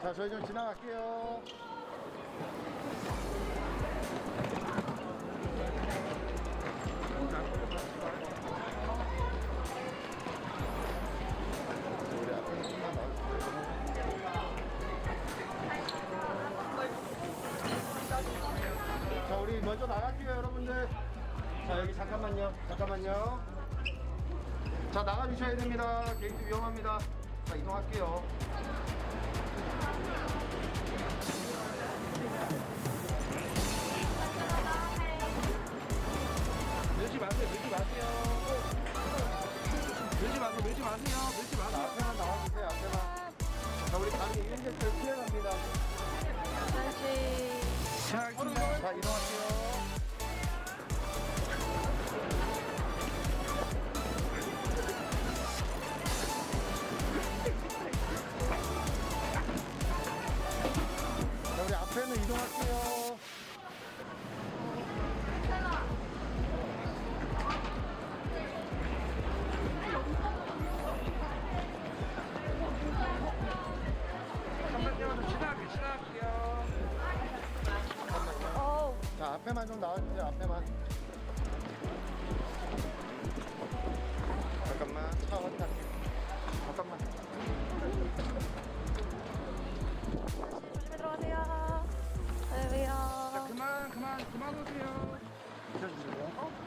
자, 저희 좀 지나갈게요. 자, 우리 먼저 나갈게요, 여러분들. 자, 여기 잠깐만요. 잠깐만요. 자, 나가주셔야 됩니다. 게이트 위험합니다. 자, 이동할게요. 밀지 마세요, 밀지 마세요. 밀지 마세요, 밀지 마세요, 밀지 자, 마세요. 앞에만 나와주세요, 앞에만. 자, 우리 가는 게 1인객들 피해갑니다. 자, 알겠습니다. 자, 이동할게요. 우리 앞에는 이동할게요. 자, 앞에만 좀 나와주세요. 앞에만. 잠깐만. 차 왔다. 잠깐만. 그만 오세요. 비켜주세요. 어?